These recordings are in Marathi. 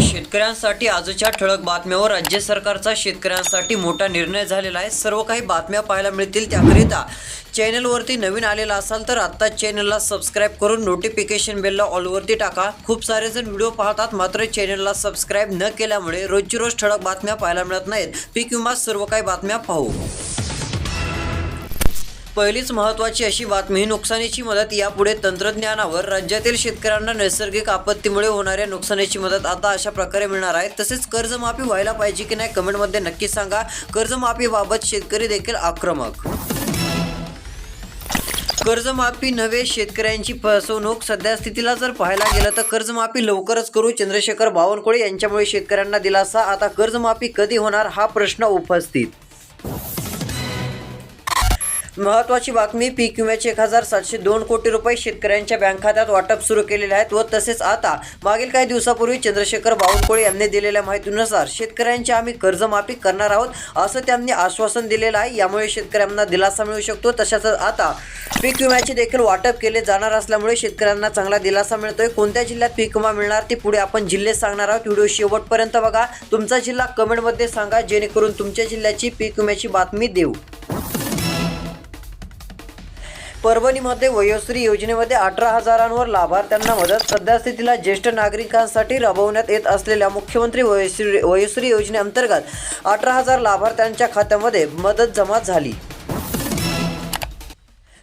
शेतकऱ्यांसाठी आजच्या ठळक बातम्यावर राज्य सरकारचा शेतकऱ्यांसाठी मोठा निर्णय झालेला आहे. सर्व काही बातम्या पाहायला मिळतील त्याकरिता चॅनलवरती नवीन आलेला असाल तर आत्ता चॅनलला सबस्क्राईब करून नोटिफिकेशन बेलला ऑलवरती टाका. खूप सारे जण व्हिडिओ पाहतात मात्र चॅनलला सबस्क्राईब न केल्यामुळे रोजची रोज ठळक बातम्या पाहायला मिळत नाहीत. पीक विमा सर्व काही बातम्या पाहू. पहिलीच महत्त्वाची अशी बातमी नुकसानीची मदत यापुढे तंत्रज्ञानावर राज्यातील शेतकऱ्यांना नैसर्गिक आपत्तीमुळे होणाऱ्या नुकसानीची मदत आता अशा प्रकारे मिळणार आहे. तसेच कर्जमाफी व्हायला पाहिजे की नाही कमेंटमध्ये नक्की सांगा. कर्जमाफीबाबत शेतकरी देखील आक्रमक. कर्जमाफी नव्हे शेतकऱ्यांची फसवणूक. सध्या स्थितीला जर पाहायला गेलं तर कर्जमाफी लवकरच करू. चंद्रशेखर बावनकुळे यांच्यामुळे शेतकऱ्यांना दिलासा. आता कर्जमाफी कधी होणार हा प्रश्न उपस्थित महत्वाची बातमी पीक विम्याचे एक हजार सातशे दोन कोटी रुपये शेतकऱ्यांच्या बँक खात्यात वाटप सुरू केलेले आहेत व तसेच आता मागील काही दिवसापूर्वी चंद्रशेखर बावनकुळे यांनी दिलेल्या माहितीनुसार शेतकऱ्यांची आम्ही कर्जमाफी करणार आहोत असं त्यांनी आश्वासन दिलेलं आहे. यामुळे शेतकऱ्यांना दिलासा मिळू शकतो. तशाच आता पीक विम्याचे देखील वाटप केले जाणार असल्यामुळे शेतकऱ्यांना चांगला दिलासा मिळतोय. कोणत्या जिल्ह्यात पीक विमा मिळणार ते पुढे आपण जिल्हे सांगणार आहोत. व्हिडिओ शेवटपर्यंत बघा. तुमचा जिल्हा कमेंटमध्ये सांगा. जेणेकरून तुमच्या जिल्ह्याची पीक विम्याची बातमी देऊ. परभणीमध्ये वयोश्री योजनेमध्ये अठरा हजारांवर लाभार्थ्यांना मदत. सध्या स्थितीला ज्येष्ठ नागरिकांसाठी राबवण्यात येत असलेल्या मुख्यमंत्री वयोश्री वयोश्री योजनेअंतर्गत अठरा हजार लाभार्थ्यांच्या खात्यामध्ये मदत जमा झाली.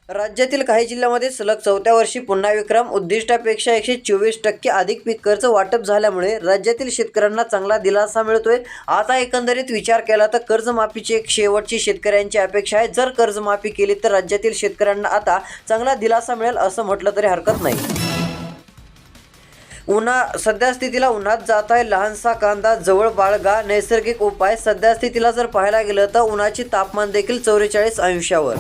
राज्यातील काही जिल्ह्यामध्ये सलग चौथ्या वर्षी पुन्हा विक्रम उद्दिष्टापेक्षा एकशे चोवीस टक्के अधिक पीक कर्ज वाटप झाल्यामुळे राज्यातील शेतकऱ्यांना चांगला दिलासा मिळतोय. आता एकंदरीत विचार केला तर कर्जमाफीची एक शेवटची शेतकऱ्यांची अपेक्षा आहे. जर कर्जमाफी केली तर राज्यातील शेतकऱ्यांना आता चांगला दिलासा मिळेल असं म्हटलं तरी हरकत नाही. उन्हा सध्या स्थितीला उन्हात जात आहे. लहानसा कांदा जवळ बाळगा नैसर्गिक उपाय. सध्या स्थितीला जर पाहायला गेलं तर उन्हाची तापमान देखील चौवेचाळीस अंशावर.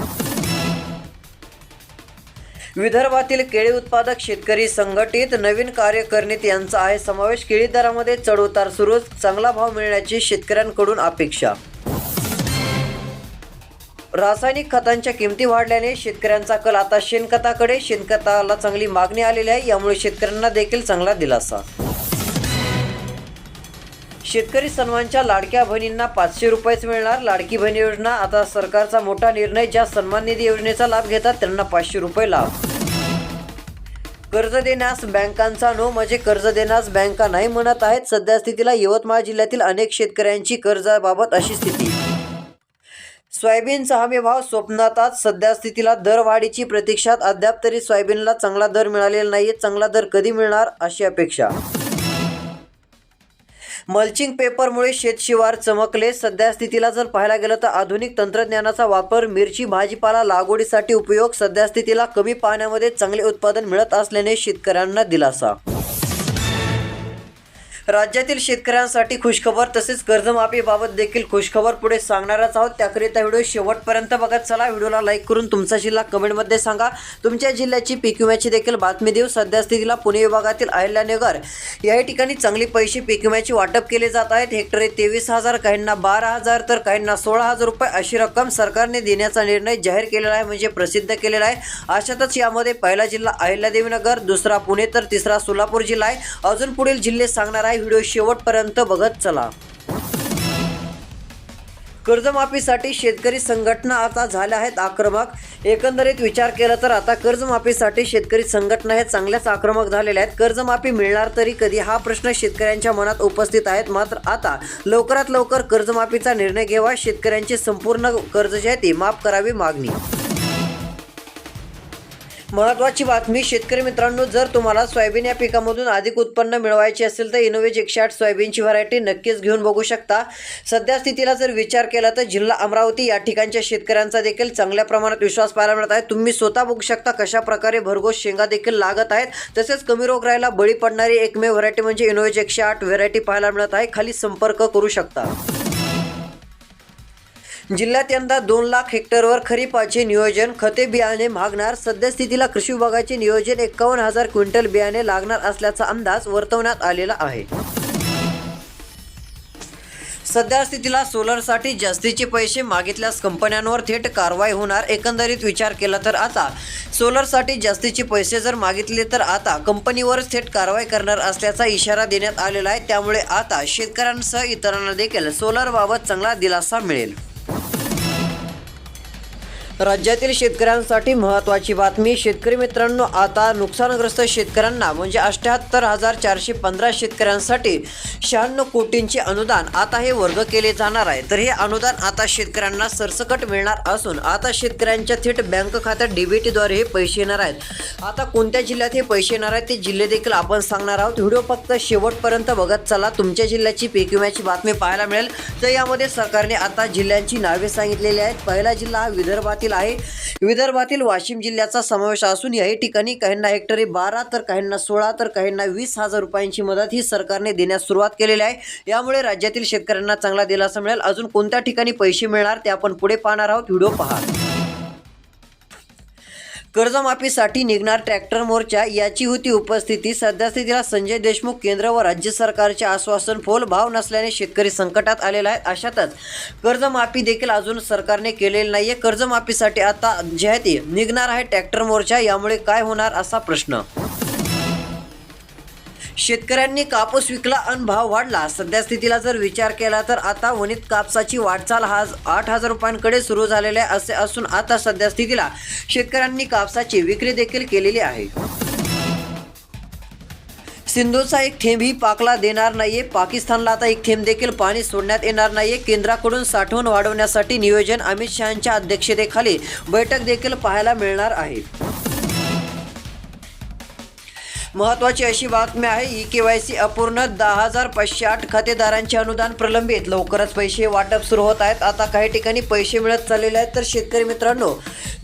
विदर्भातील केळी उत्पादक शेतकरी संघटित नवीन कार्यकारिणीत यांचा आहे समावेश. केळी दरामध्ये चढउतार सुरूच चांगला भाव मिळण्याची शेतकऱ्यांकडून अपेक्षा. रासायनिक खतांच्या किमती वाढल्याने शेतकऱ्यांचा कल आता शेणखताकडे. शेणखताला चांगली मागणी आलेली आहे यामुळे शेतकऱ्यांना देखील चांगला दिलासा. शेतकरी सन्मानच्या लाडक्या बहिणींना पाचशे रुपयेच मिळणार. लाडकी बहिणी योजना आता सरकारचा मोठा निर्णय. ज्या सन्मान निधी योजनेचा लाभ घेतात त्यांना पाचशे रुपये लाभ. कर्ज देण्यास बँकांचा नो म्हणजे कर्ज देण्यास बँका नाही म्हणत आहेत. सध्या स्थितीला यवतमाळ जिल्ह्यातील अनेक शेतकऱ्यांची कर्जाबाबत अशी स्थिती. सोयाबीनचा हमी भाव स्वप्नातात. सध्या स्थितीला दरवाढीची प्रतीक्षात. अद्याप तरी सोयाबीनला चांगला दर मिळालेला नाहीये. चांगला दर कधी मिळणार अशी अपेक्षा. मल्चिंग पेपरमुळे शेतशिवार चमकले. सध्या स्थितीला जर पाहायला गेलं तर आधुनिक तंत्रज्ञानाचा वापर मिरची भाजीपाला लागवडीसाठी उपयोग सध्या स्थितीला कमी पाण्यामध्ये चांगले उत्पादन मिळत असल्याने शेतकऱ्यांना दिलासा. राज्यातील शेतकऱ्यांसाठी खुशखबर तसेच कर्जमाफीबाबत देखील खुशखबर पुढे सांगणारच आहोत. त्याकरिता व्हिडिओ शेवटपर्यंत बघत चला. व्हिडिओला लाईक करून तुमचा जिल्हा कमेंटमध्ये सांगा. तुमच्या जिल्ह्याची पीक विम्याची देखील बातमी देऊ. सध्या स्थितीला पुणे विभागातील अहिल्यानगर या ठिकाणी चांगली पैसे पीक विम्याचे वाटप केले जात आहेत. हेक्टरी तेवीस हजार काहींना बारा हजार तर काहींना सोळा हजार रुपये अशी रक्कम सरकारने देण्याचा निर्णय जाहीर केलेला आहे म्हणजे प्रसिद्ध केलेला आहे. अशातच यामध्ये पहिला जिल्हा अहिल्यादेवीनगर दुसरा पुणे तर तिसरा सोलापूर जिल्हा आहे. अजून पुढील जिल्हे सांगणार आहे. व्हिडिओ शेवटपर्यंत बघत चला. कर्जमाफीसाठी शेतकरी संघटना आता झाल्या आहेत आक्रमक. एकंदरीत विचार केला तर आता कर्जमाफीसाठी शेतकरी संघटना हे चांगल्याच आक्रमक झालेल्या आहेत. कर्जमाफी मिळणार तरी कधी हा प्रश्न शेतकऱ्यांच्या मनात उपस्थित आहेत. मात्र आता लवकरात लवकर कर्जमाफीचा निर्णय घ्यावा. शेतकऱ्यांची संपूर्ण कर्ज जे आहे ती माफ करावी मागणी. महत्त्वाची बातमी शेतकरी मित्रांनो जर तुम्हाला सोयाबीन या पिकामधून अधिक उत्पन्न मिळवायचे असेल तर इनोवेज एकशे आठ सोयाबीनची व्हरायटी नक्कीच घेऊन बघू शकता. सध्या स्थितीला जर विचार केला तर जिल्हा अमरावती या ठिकाणच्या शेतकऱ्यांचा देखील चांगल्या प्रमाणात विश्वास पाहायला मिळत आहे. तुम्ही स्वतः बघू शकता कशा प्रकारे भरघोस शेंगा देखील लागत आहेत. तसेच कमी रोग राहायला बळी पडणारी एकमेव व्हरायटी म्हणजे इनोवेज एकशे आठ व्हरायटी पाहायला मिळत आहे. खाली संपर्क करू शकता. जिल्ह्यात यंदा दोन लाख हेक्टरवर खरीपाचे नियोजन खते बियाणे मागणार सध्या स्थितीला कृषी विभागाचे नियोजन एकावन्न हजार क्विंटल बियाणे लागणार असल्याचा अंदाज वर्तवण्यात आलेला आहे. सध्या स्थितीला सोलरसाठी जास्तीचे पैसे मागितल्यास कंपन्यांवर थेट कारवाई होणार एकंदरीत विचार केला तर आता. सोलरसाठी जास्तीचे पैसे जर मागितले तर आता कंपनीवरच थेट कारवाई करणार असल्याचा इशारा देण्यात आलेला आहे. त्यामुळे आता शेतकऱ्यांसह इतरांना देखील सोलरबाबत चांगला दिलासा मिळेल. राज्यातील शेतकऱ्यांसाठी महत्त्वाची बातमी शेतकरी मित्रांनो आता नुकसानग्रस्त शेतकऱ्यांना म्हणजे अठ्ठ्याहत्तर हजार चारशे पंधरा शेतकऱ्यांसाठी शहाण्णव कोटींचे अनुदान आता हे वर्ग केले जाणार आहे. तर हे अनुदान आता शेतकऱ्यांना सरसकट मिळणार असून आता शेतकऱ्यांच्या थेट बँक खात्यात डीबीटीद्वारे हे पैसे येणार आहेत. आता कोणत्या जिल्ह्यात हे पैसे येणार आहेत ते जिल्हे देखील आपण सांगणार आहोत. व्हिडिओ फक्त शेवटपर्यंत बघत चला. तुमच्या जिल्ह्याची पीक विम्याची बातमी पाहायला मिळेल. तर यामध्ये सरकारने आता जिल्ह्यांची नावे सांगितलेली आहेत. पहिला जिल्हा हा विदर्भातील आहे. विदर्भातील वाशिम जिल्ह्याचा समावेश असून याही ठिकाणी काहींना हेक्टरी बारा तर काहींना सोळा तर काहींना वीस हजार रुपयांची मदत ही सरकारने देण्यास सुरुवात केलेली आहे. यामुळे राज्यातील शेतकऱ्यांना चांगला दिलासा मिळेल. अजून कोणत्या ठिकाणी पैसे मिळणार ते आपण पुढे पाहणार आहोत. व्हिडिओ पहा. कर्जमाफीसाठी निघणार ट्रॅक्टर मोर्चा याची होती उपस्थिती. सध्यास्थितीला संजय देशमुख केंद्र व राज्य सरकारचे आश्वासन फोल भाव नसल्याने शेतकरी संकटात आलेला आहे. अशातच कर्जमाफी देखील अजून सरकारने केलेली नाहीये. कर्जमाफीसाठी आता जे आहे ते निघणार आहे ट्रॅक्टर मोर्चा. यामुळे काय होणार असा प्रश्न. शेतकऱ्यांनी कापूस विकला आणि भाव वाढला. सध्या स्थितीला जर विचार केला तर आता वणीत कापसाची वाटचाल हा आठ हजार रुपयांकडे सुरू झालेले आहे असे असून आता सध्या स्थितीला शेतकऱ्यांनी कापसाची विक्री देखील केलेली आहे. सिंधूचा एक थेंबही पाकला देणार नाहीये. पाकिस्तानला आता एक थेंब देखील पाणी सोडण्यात येणार नाहीये. केंद्राकडून साठवण वाढवण्यासाठी नियोजन अमित शहाच्या अध्यक्षतेखाली बैठक देखील पाहायला मिळणार आहे. महत्वाची अशी बातमी आहे ई के वाय सी अपूर्ण दहा हजार पाचशे आठ खातेदारांचे अनुदान प्रलंबित. लवकरच पैसे वाटप सुरू होत आहेत. आता काही ठिकाणी पैसे मिळत चाललेले आहेत. तर शेतकरी मित्रांनो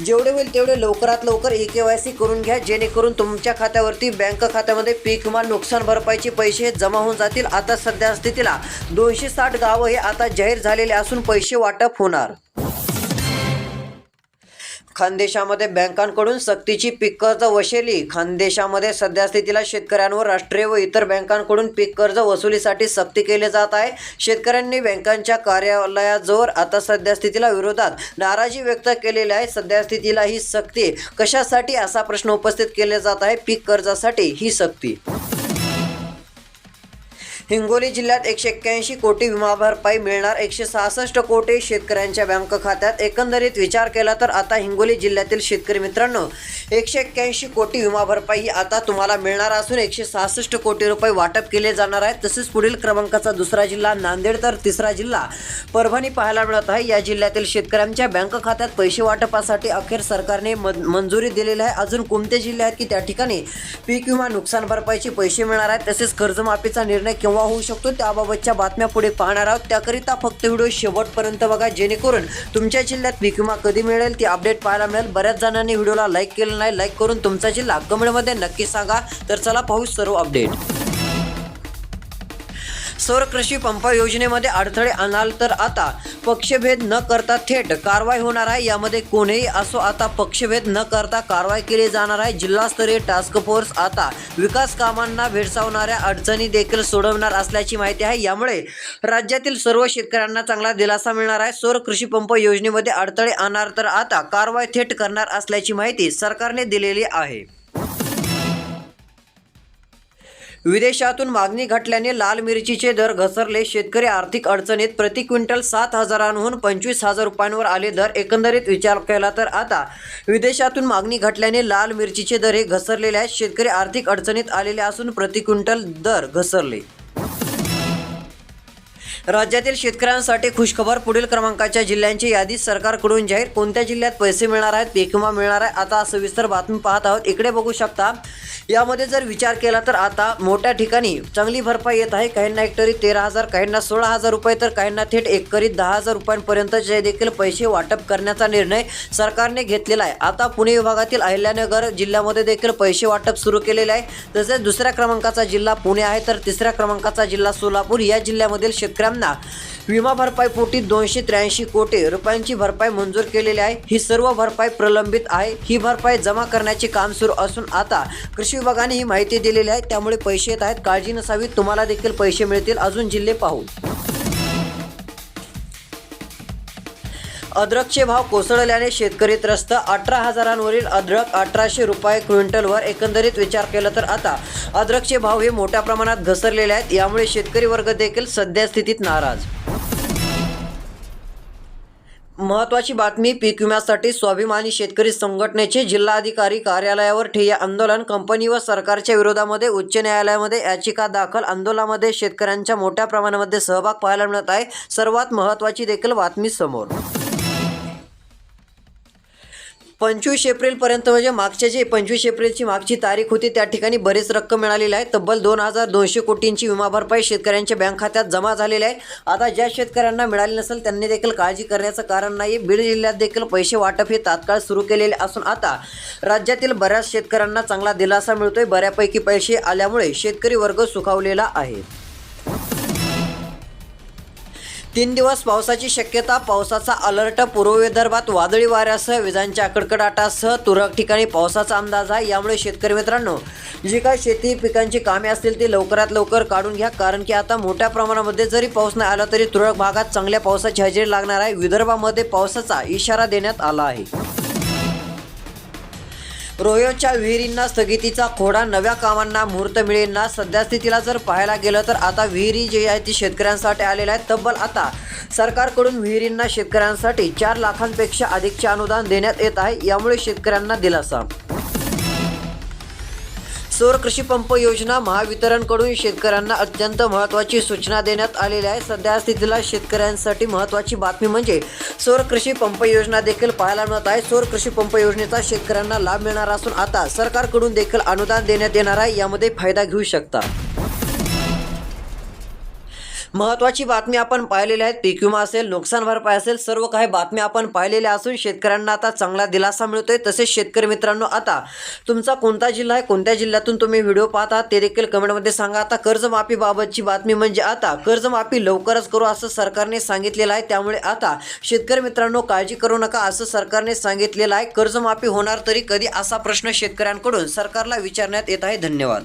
जेवढे होईल तेवढे लवकरात लवकर ई के वाय सी करून घ्या. जेणेकरून तुमच्या खात्यावरती बँक खात्यामध्ये पीक विमा नुकसान भरपाईचे पैसे जमा होऊन जातील. आता सध्या स्थितीला दोनशे साठ गावं हे आता जाहीर झालेले असून पैसे वाटप होणार. खानदेशामध्ये बँकांकडून सक्तीची पीक कर्ज वशेली. खानदेशामध्ये सध्या स्थितीला शेतकऱ्यांवर राष्ट्रीय व इतर बँकांकडून पीक कर्ज वसुलीसाठी सक्ती केली जात आहे. शेतकऱ्यांनी बँकांच्या कार्यालयाजवळ आता सध्या स्थितीला विरोधात नाराजी व्यक्त केलेली आहे. सध्या स्थितीला ही सक्ती कशासाठी असा प्रश्न उपस्थित केला जात आहे? पीक कर्जासाठी ही सक्ती. हिंगोली जिल्ह्यात एकशे एक्क्याऐंशी कोटी विमा भरपाई मिळणार. एकशे सहासष्ट कोटी शेतकऱ्यांच्या बँक खात्यात. एकंदरीत विचार केला तर आता हिंगोली जिल्ह्यातील शेतकरी मित्रांनो एकशे एक्क्याऐंशी कोटी विमा भरपाई ही आता तुम्हाला मिळणार असून एकशे सहासष्ट कोटी रुपये वाटप केले जाणार आहेत. तसेच पुढील क्रमांकाचा दुसरा जिल्हा नांदेड तर तिसरा जिल्हा परभणी पाहायला मिळत आहे. या जिल्ह्यातील शेतकऱ्यांच्या बँक खात्यात पैसे वाटपासाठी अखेर सरकारने मं- मंजुरी दिलेली आहे. अजून कोणते जिल्हे आहेत की त्या ठिकाणी पीक विमा नुकसान भरपाईचे पैसे मिळणार आहेत? तसेच कर्जमाफीचा निर्णय किंवा केव्हा होऊ शकतो. त्याबाबतच्या बातम्या पुढे पाहणार आहोत. त्याकरिता फक्त व्हिडिओ शेवटपर्यंत बघा जेणेकरून तुमच्या जिल्ह्यात पीक विमा कधी मिळेल ती अपडेट पाहायला मिळेल. बऱ्याच जणांनी व्हिडिओला लाईक केलं नाही. लाईक करून तुमचा जिल्हा कमेंटमध्ये नक्की सांगा. तर चला पाहू सर्व अपडेट. सौर कृषी पंप योजनेमध्ये अडथळे आणाल तर आता पक्षभेद न करता थेट कारवाई होणार आहे. यामध्ये कोणीही असो आता पक्षभेद न करता कारवाई केली जाणार आहे. जिल्हास्तरीय टास्क फोर्स आता विकास कामांना भेडसावणाऱ्या अडचणी देखील सोडवणार असल्याची माहिती आहे. यामुळे राज्यातील सर्व शेतकऱ्यांना चांगला दिलासा मिळणार आहे. सौर कृषी पंप योजनेमध्ये अडथळे आणणार तर आता कारवाई थेट करणार असल्याची माहिती सरकारने दिलेली आहे. विदेशातून मागणी घटल्याने लाल मिरचीचे दर घसरले. शेतकरी आर्थिक अडचणीत प्रति क्विंटल सात हजारांहून पंचवीस हजार रुपयांवर आले दर. एकंदरीत विचार केला तर आता विदेशातून मागणी घटल्याने लाल मिरचीचे दर हे घसरलेले आहेत. शेतकरी आर्थिक अडचणीत आलेले असून प्रति क्विंटल दर घसरले. राज्यातील शेतकऱ्यांसाठी खुशखबर पुढील क्रमांकाच्या जिल्ह्यांची यादी सरकारकडून जाहीर. कोणत्या जिल्ह्यात पैसे मिळणार आहेत ते किंवा मिळणार आहे? आता सविस्तर बातमी पाहत आहोत. इकडे बघू शकता यामध्ये जर विचार केला तर आता मोठ्या ठिकाणी चांगली भरपाई येत आहे. काहींना हेक्टरी तेरा हजार काहींना सोळा हजार रुपये तर काहींना थेट एकरी दहा हजार रुपयांपर्यंतचे देखील पैसे वाटप करण्याचा निर्णय सरकारने घेतलेला आहे. आता पुणे विभागातील अहिल्यानगर जिल्ह्यामध्ये देखील पैसे वाटप सुरू केलेले आहे. तसेच दुसऱ्या क्रमांकाचा जिल्हा पुणे आहे तर तिसऱ्या क्रमांकाचा जिल्हा सोलापूर. या जिल्ह्यामधील शेतकऱ्यांना विमा भरपाई पोटी दोनशे त्र्याऐंशी कोटी रुपयांची भरपाई मंजूर केलेली आहे. ही सर्व भरपाई प्रलंबित आहे. ही भरपाई जमा करण्याचे काम सुरू असून आता कृषी विभागाने ही माहिती दिलेली आहे. त्यामुळे पैसे येत आहेत. काळजी नसावी. तुम्हाला देखील पैसे मिळतील. अजून जिल्हे पाहू. अद्रकचे भाव कोसळल्याने शेतकरी त्रस्त. अठरा हजारांवरील अद्रक अठराशे रुपये क्विंटलवर एकंदरीत विचार केला तर आता अद्रकचे भाव हे मोठ्या प्रमाणात घसरलेले आहेत. यामुळे शेतकरी वर्ग देखील सध्या स्थितीत नाराज. महत्वाची बातमी पीक विम्यासाठी स्वाभिमानी शेतकरी संघटनेचे जिल्हाधिकारी कार्यालयावर ठिय्या आंदोलन कंपनी व सरकारच्या विरोधामध्ये उच्च न्यायालयामध्ये याचिका दाखल आंदोलनामध्ये शेतकऱ्यांच्या मोठ्या प्रमाणामध्ये सहभाग पाहायला मिळत आहे. सर्वात महत्वाची देखील बातमी समोर. पंचवीस एप्रिलपर्यंत म्हणजे मागच्या जे पंचवीस एप्रिलची मागची तारीख होती त्या ठिकाणी बरीच रक्कम मिळालेली आहे. तब्बल दोन हजार दोनशे कोटींची विमा भरपाई शेतकऱ्यांच्या बँक खात्यात जमा झालेली आहे. आता ज्या शेतकऱ्यांना मिळाली नसेल त्यांनी देखील काळजी करण्याचं कारण नाही बीड जिल्ह्यात देखील पैसे वाटप हे तात्काळ सुरू केलेले असून आता राज्यातील बऱ्याच शेतकऱ्यांना चांगला दिलासा मिळतोय. बऱ्यापैकी पैसे आल्यामुळे शेतकरी वर्ग सुखावलेला आहे. तीन दिवस पावसाची शक्यता पावसाचा अलर्ट पूर्व विदर्भात वादळी वाऱ्यासह विजांच्या कडकडाटासह तुरळक ठिकाणी पावसाचा अंदाज आहे. यामुळे शेतकरी मित्रांनो जी काय शेती पिकांची कामे असतील ती लवकरात लवकर काढून घ्या. कारण की आता मोठ्या प्रमाणामध्ये जरी पाऊस नाही आला तरी तुरळक भागात चांगल्या पावसाची हजेरी लागणार आहे. विदर्भामध्ये पावसाचा इशारा देण्यात आला आहे. रोयोच्या विहिरींना स्थगितीचा खोडा नव्या कामांना मुहूर्त मिळेना. सध्या स्थितीला जर पाहायला गेलं तर आता विहिरी जी आहे ती शेतकऱ्यांसाठी आलेल्या आहेत. तब्बल आता सरकारकडून विहिरींना शेतकऱ्यांसाठी चार लाखांपेक्षा अधिकचे अनुदान देण्यात येत आहे. यामुळे शेतकऱ्यांना दिलासा. सौर कृषी पंप योजना महावितरणकडून शेतकऱ्यांना अत्यंत महत्त्वाची सूचना देण्यात आलेली आहे. सध्या स्थितीला शेतकऱ्यांसाठी महत्त्वाची बातमी म्हणजे सौर कृषी पंप योजना देखील पाहायला मिळत आहे. सौर कृषी पंप योजनेचा शेतकऱ्यांना लाभ मिळणार असून आता सरकारकडून देखील अनुदान देण्यात येणार आहे. यामध्ये फायदा घेऊ शकता. महत्वाची बातमी आपण पाहिलेल्या आहेत. पीक विमा असेल नुकसान भरपाई असेल सर्व काही बातम्या आपण पाहिलेल्या असून शेतकऱ्यांना आता चांगला दिलासा मिळतोय. तसेच शेतकरी मित्रांनो आता तुमचा कोणता जिल्हा आहे? कोणत्या जिल्ह्यातून तुम्ही व्हिडिओ पाहता? ते देखील कमेंटमध्ये सांगा. आता कर्जमाफीबाबतची बातमी म्हणजे आता कर्जमाफी लवकरच करू असं सरकारने सांगितलेलं आहे. त्यामुळे आता शेतकरी मित्रांनो काळजी करू नका असं सरकारने सांगितलेलं आहे. कर्जमाफी होणार तरी कधी? असा प्रश्न शेतकऱ्यांकडून सरकारला विचारण्यात येत आहे. धन्यवाद.